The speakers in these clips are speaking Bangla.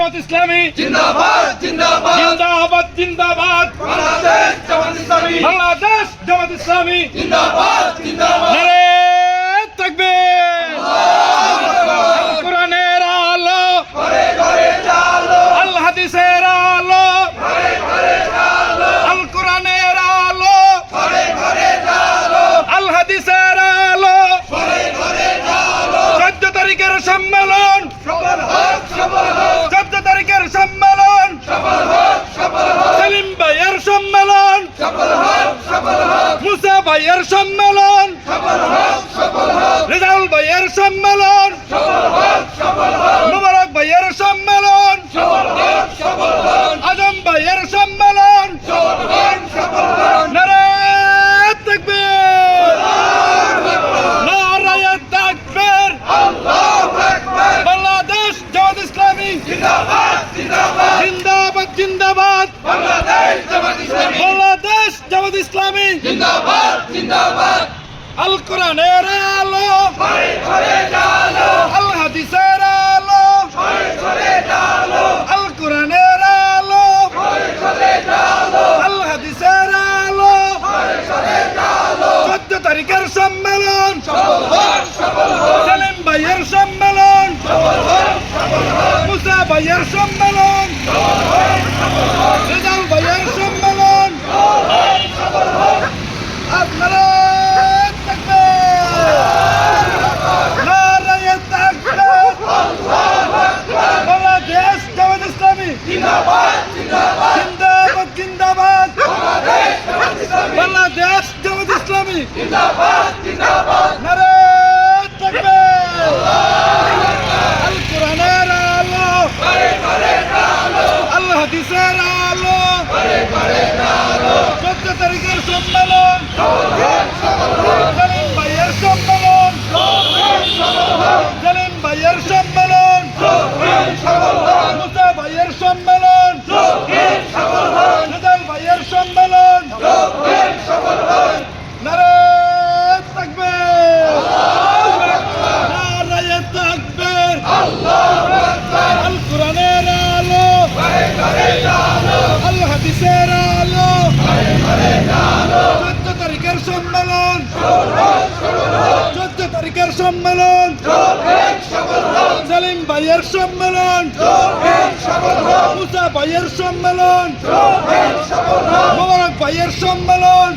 ইসলামী। জিন্দাবাদ জিন্দাবাদ। জিন্দাবাদ জিন্দাবাদ। বাংলাদেশ জামাত ইসলামী। বাংলাদেশ জামাত ইসলামী। জিন্দাবাদ জিন্দাবাদ। নারে তাকবীর কোরআনের আলো ঘরে ঘরে চালো আল হাদিসের আলো ঘরে ঘরে চালো আল কোরআনের আলো ঘরে ঘরে চালো আল হাদিসের আলো ঘরে ঘরে চালো চোদ্দ তারিখের সম্মেলন সফল হোক সফল হোক চোদ্দ তারিখের সম্মেলন সফল হোক সফল হোক সেলিম ভাইয়ের সম্মেলন সফল হোক সফল হোক মুসা ভাইয়ের সম্মেলন সফল হোক সফল হোক রেজাউল ভাইয়ের সম্মেলন সফল হোক সফল হোক মুবারক ভাইয়ের সম্মেলন সফল হোক সফল হোক আজম ভাইয়ের সম্মেলন সফল হোক সফল হোক নারে তাকবীর নারায়ে তাকবীর আল্লাহু আকবার বাংলাদেশ জামাত ইসলামী জিন্দাবাদ জিন্দাবাদ জিন্দাবাদ জিন্দাবাদ বাংলাদেশ জামাত ইসলামী বাংলাদেশ জামাত ইসলামী। জিন্দাবাদ জিন্দাবাদ। আল কোরআনের আলো। ঘরে ঘরে চালো আল হাদিসের আলো। ঘরে ঘরে চালো আল কোরআনের আলো। ঘরে ঘরে চালো আল হাদিসের আলো। ঘরে ঘরে চালো চোদ্দ তারিখের সম্মেলন। সফল হোক সফল হোক সেলিম ভাইয়ের সম্মেলন। সফল হোক সফল হোক মুসা ভাইয়ের সম্মেলন রেজাল ভাইয়ের সম্মেলন আপনারা থাকবেন নারায়ে তাকবীর বাংলাদেশ জামাত ইসলামী জিন্দাবাদ জিন্দাবাদ জিন্দাবাদ জিন্দাবাদ বাংলাদেশ জামাত ইসলামী বাংলাদেশ জামাত ইসলামী জিন্দাবাদ জিন্দাবাদ নারে তাকবীর আল কোরআনের আলো ঘরে ঘরে চালো আল হাদিসের আলো ঘরে ঘরে চালো চোদ্দ তারিখের সম্মেলন সফল হোক সফল হোক সেলিম ভাইয়ের সম্মেলন সফল হোক সেলিম ভাইয়ের সম্মেলন সফল হোক মুসা ভাইয়ের সম্মেলন সফল হোক রেজাল ভাইয়ের সম্মেলন সফল হোক নারে তাকবীর নারায়ে তাকবীর আল্লাহু আকবার আল কোরআনের আলো ঘরে ঘরে চালো হাদিসের আলো। চোদ্দ তারিখের সম্মেলন। চোদ্দ তারিখের সম্মেলন। সেলিম ভাইয়ের সম্মেলন। মুসা ভাইয়ের সম্মেলন। মোবারক ভাইয়ের সম্মেলন।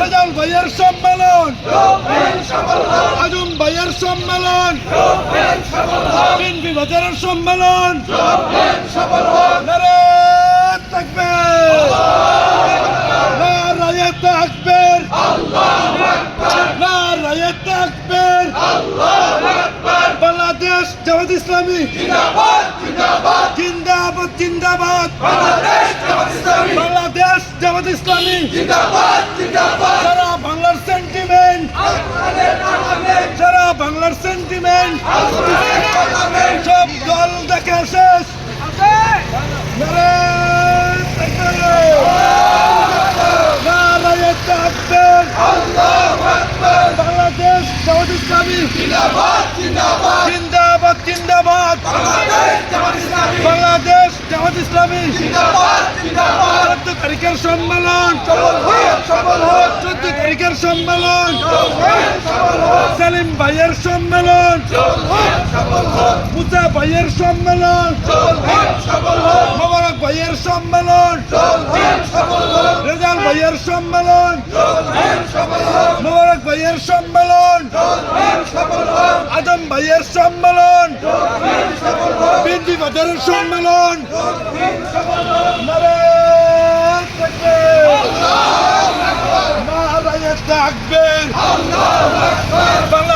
রেজাল ভাইয়ের সম্মেলন। আজম ভাইয়ের সম্মেলন। তিন বিভাজনের সম্মেলন সফল হোক নারে তাকবীর নারায়ে তাকবীর আল্লাহু আকবার নারায়ে তাকবীর আল্লাহু আকবার বাংলাদেশ জামাত ইসলামী। জিন্দাবাদ জিন্দাবাদ। বাংলাদেশ জামাত ইসলামী। সারা বাংলার সেন্টিমেন্ট সারা বাংলার সেন্টিমেন্ট সব দল দেখে শেষ। বাংলাদেশ জামাত ইসলামী। জিন্দাবাদ। জিন্দাবাদ। বাংলাদেশ জামাত ইসলামী। চোদ্দ তারিখের সম্মেলন। চোদ্দ তারিখের সম্মেলন। সালিম ভাইয়ের সম্মেলন। মুসা ভাইয়ের সম্মেলন। ভাইয়ের সম্মেলন। রেজাল ভাইয়ের সম্মেলন। মোবারক ভাইয়ের সম্মেলন। আজম ভাইয়ের সম্মেলন। সফল বাজারের সম্মেলন। সফল হোক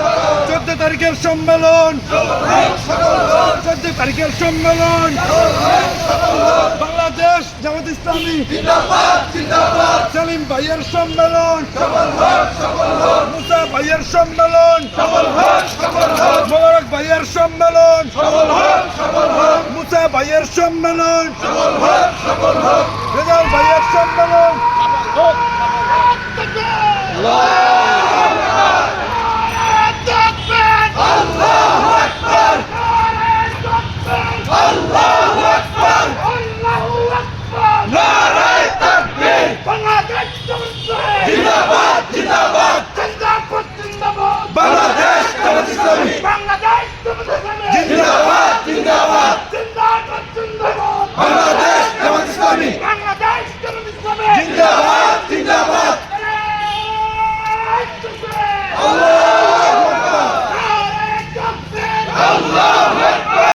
তারিখের সম্মেলন। চোদ্দ তারিখের সম্মেলন। বাংলাদেশ জামাত ইসলামী। সেলিম ভাইয়ের সম্মেলন। মুসা ভাইয়ের সম্মেলন। মোবারক ভাইয়ের সম্মেলন। মুসা ভাইয়ের সম্মেলন। রেজাল ভাইয়ের সম্মেলন। Allah!